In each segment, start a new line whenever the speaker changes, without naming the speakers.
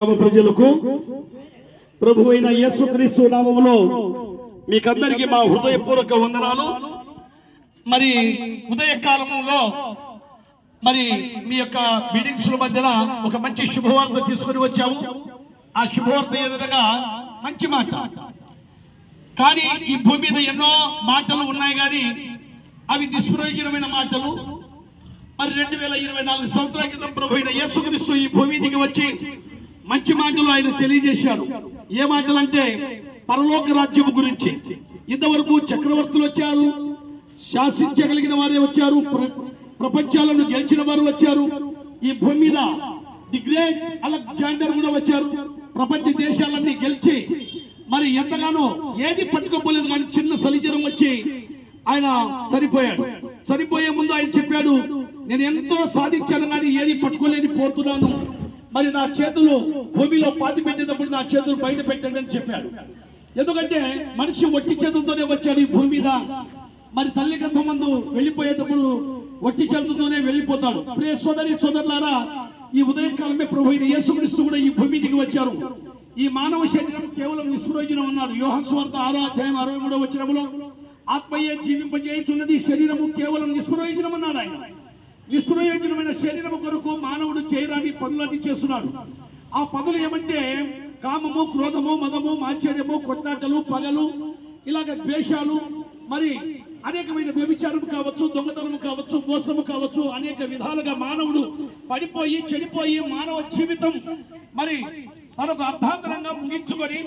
ప్రజలకు ప్రభు అయిన యేసుక్రీస్తు నామములో మీకందరికీ మా హృదయపూర్వక వందనాలు. మరి ఉదయ కాలంలో మరి మీ యొక్క మీటింగ్స్ మధ్యన ఒక మంచి శుభవార్త తీసుకొని వచ్చాము. ఆ శుభవార్త ఏదనగా మంచి మాట. కానీ ఈ భూమి మీద ఎన్నో మాటలు ఉన్నాయి కానీ అవి నిష్ప్రయోజనమైన మాటలు. మరి రెండు వేల ఇరవై నాలుగు సంవత్సరాల క్రితం ప్రభు అయిన యేసుక్రీస్తు ఈ భూమి మీదకి వచ్చి మంచి మాటలు ఆయన తెలియజేశారు. ఏ మాటలు అంటే పరలోక రాజ్యం గురించి. ఇంతవరకు చక్రవర్తులు వచ్చారు. శాసించగలిగిన వారే వచ్చారు. ప్ర- ప్రపంచాలను గెలిచిన వారు వచ్చారు. ఈ భూమి మీద ది గ్రేట్ అలెగ్జాండర్ కూడా వచ్చారు. ప్రపంచ దేశాలన్నీ గెలిచి మరి ఎంతగానో ఏది పట్టుకోపోలేదు కానీ చిన్న సలిచరం వచ్చి ఆయన సరిపోయాడు సరిపోయే ముందు ఆయన చెప్పాడు నేను ఎంతో సాధించాను కానీ ఏది పట్టుకోలేని పోతున్నాను. మరి నా చేతులు భూమిలో పాతి పెట్టేటప్పుడు నా చేతులు బయట పెట్టండి అని చెప్పాడు. ఎందుకంటే మనిషి ఒట్టి చేతులతోనే వచ్చాడు ఈ భూమి మీద. మరి తల్లి గర్భమందు వెళ్ళిపోయేటప్పుడు ఒట్టి చేతులతోనే వెళ్ళిపోతాడు. ప్రే సోదరి సోదరులారా ఈ ఉదయకాలమే ప్రభు యేసుక్రీస్తు కూడా ఈ భూమి దిగి వచ్చారు. ఈ మానవ శరీరం కేవలం నిస్ప్రయోజనం ఉన్నాడు. యోహన్ స్వార్థ ఆరో అధ్యాయం అరవై మూడో వచ్చినప్పుడు ఆత్మయ్యే జీవింపజేయుచున్నది శరీరము కేవలం నిస్ప్రయోజనం అన్నాడు ఆయన. నిస్ప్రయోజనమైన శరీరం కొరకు మానవుడు చేయరాని పనులన్నీ చేస్తున్నాడు. ఆ పనులు ఏమంటే కామము క్రోధము మదము మాశ్చర్యము కొట్లాటలు పగలు ఇలాగ ద్వేషాలు మరి అనేకమైన వ్యభిచారం కావచ్చు దొంగతనం కావచ్చు మోసము కావచ్చు అనేక విధాలుగా మానవుడు పడిపోయి చెడిపోయి మానవ జీవితం మరి మనకు అర్ధాంతరంగా ముగించుకొని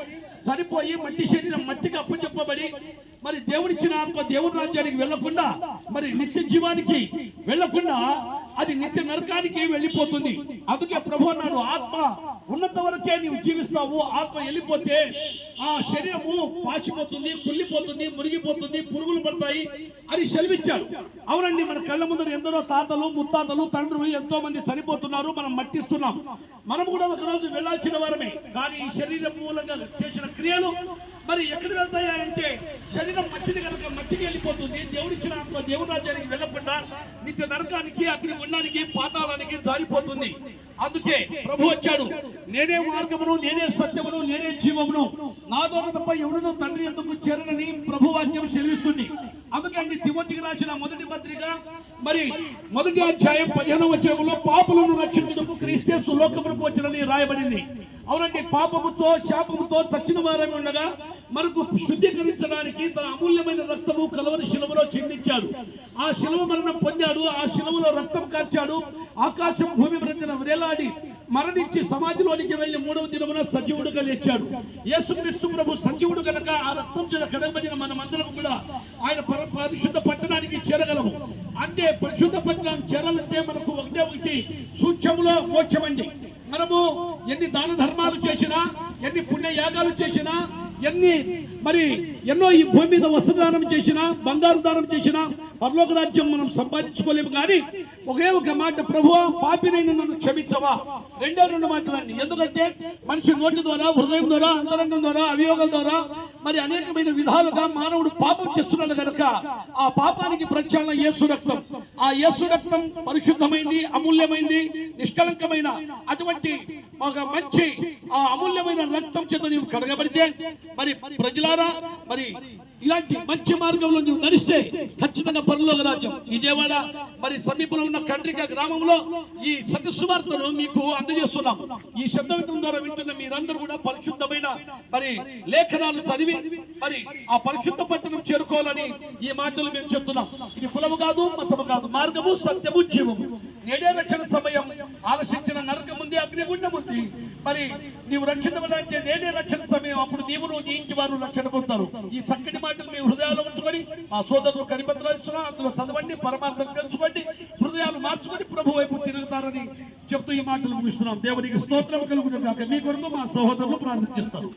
చనిపోయి మట్టి శరీరం మట్టికి అప్పచెప్పబడి మరి దేవుడిచ్చిన ఆత్మ దేవుడి రాజ్యానికి వెళ్ళకుండా మరి నిత్య జీవానికి వెళ్ళకుండా అది నిత్య నరకానికి వెళ్ళిపోతుంది. అందుకే ప్రభు అన్నాడు ఆత్మ ఉన్నంత వరకే నీవు జీవిస్తావు. ఆత్మ వెళ్ళిపోతే ఆ శరీరము పాచిపోతుంది కుళ్ళిపోతుంది మురిగిపోతుంది పురుగులు పడతాయి అని సెలవిచ్చాడు. అవునండి మన కళ్ళ ముందర ఎందరో తాతలు ముత్తాతలు తండ్రులు ఎంతో మంది చనిపోతున్నారు. మనం మట్టిస్తున్నాం. మనం కూడా ఒకరోజు వెళ్ళాల్సిన వారమే. కానీ ఈ శరీరం మూలంగా చేసిన క్రియలు మరి ఎక్కడికి వెళ్తాయంటే శరీరం మట్టిది కనుక మట్టికి వెళ్ళిపోతుంది. దేవుడిచ్చిన ఆత్మ రాజ్యానికి వెళ్ళ నిత్య నరకానికి అగ్ని గుండానికి పాతాళానికి జారిపోతుంది. అందుకే ప్రభు వచ్చాడు. నేనే మార్గమును నేనే సత్యమును నేనే జీవమును. నా ద్వారా తప్ప ఎవడునో తండ్రి ఎందుకు చేరనని ప్రభు వాక్యం అందుకే అందుకండి తిమోతికి రాసిన మొదటి పత్రిక మరి మొదటి అధ్యాయం పదిహేను వచ్చేలో పాపులను రక్షించడం క్రీస్తు లోకములకు వచ్చినని రాయబడింది. అవునండి పాపముతో శాపముతో చచ్చిన వారమే ఉండగా మనకు శుద్ధీకరించడానికి తన అమూల్యమైన రక్తము కలవరి శిలువలో చెందించాడు. ఆ శిలువ మరణం పొందాడు ఆ శిలువలో రక్తం కార్చాడు ఆకాశం భూమి మధ్యన వేలాడి మరణించి సమాధిలోనికి వెళ్ళి మూడవ దినమున సజీవుడుగా లేచాడు. యేసుక్రీస్తు ప్రభు సజీవుడు కనుక ఆ రక్తం చేత కడగబడిన మనమందరం కూడా ఆయన పరిశుద్ధ పట్టణానికి చేరగలము. అంటే పరిశుద్ధ పట్టణానికి చేరాలంటే మనకు ఒకటే ఒకటి సూక్ష్మములో మోక్షమండి. మనము ఎన్ని దాన ధర్మాలు చేసినా ఎన్ని పుణ్య యాగాలు చేసినా ఎన్ని మరి ఎన్నో ఈ భూమి మీద వస్త్రదానం చేసినా బంగారు దానం చేసినా పరలోక రాజ్యం మనం సంపాదించుకోలేము. కానీ ఒకే ఒక మాట ప్రభు పాపినైన నన్ను క్షమించవా? రెండో రెండు మాటలండి ఎందుకంటే మనిషి నోటి ద్వారా హృదయం ద్వారా అంతరంగం ద్వారా అవియోగం ద్వారా మరి అనేకమైన విధాలుగా మానవుడు పాపం చేస్తున్నాడు కనుక ఆ పాపానికి ప్రక్షాళన యేసు రక్తం. ఆ యేసు రక్తం పరిశుద్ధమైంది అమూల్యమైంది నిష్కలంకమైన అటువంటి ఒక మంచి ఆ అమూల్యమైన రక్తం చేత నీవు కడగబడితే మరి ప్రజలారా మరి ఇలాంటి మంచి మార్గంలో నువ్వు నడిస్తే ఖచ్చితంగా పరలోక రాజ్యం. విజయవాడ మరి సమీపంలో ఉన్న కండ్రిక గ్రామంలో ఈ సత్య సువార్తను మీకు అందజేస్తున్నాం ఈ శబ్దవితం ద్వారా వింటున్న మీరందరూ కూడా పరిశుద్ధమైన మరి లేఖనాలు చదివి మరి ఆ పరిశుద్ధ పట్టణం చేరుకోవాలని ఈ మాటలు మేము చెప్తున్నాం. ఇది కులము కాదు మతము కాదు మార్గము సత్యము జీవము. నేడే రక్షణ సమయం? ఆలోచించిన నరకం ఉంది అగ్నిగుండం ఉంది. మరి నీవు రక్షించబడాలంటే నేనే రక్షణ సమయం. అప్పుడు నీవు నువ్వు ఇంటి వారు రక్షణ పొందుతారు. ఈ చక్కటి మాటలు మీ హృదయాలు ఉంచుకొని మా సోదరులు కనిపత్రాలు ఇస్తున్నా అందులో చదవండి పరమార్థం తెలుసుకోండి హృదయాలు మార్చుకొని ప్రభు వైపు తిరుగుతారని చెప్తూ ఈ మాటలు ముగిస్తున్నాం. దేవునికి స్తోత్రం కలుగుతుంది కాక మీ కొరకు మా సహోదరులు ప్రార్థన చేస్తారు.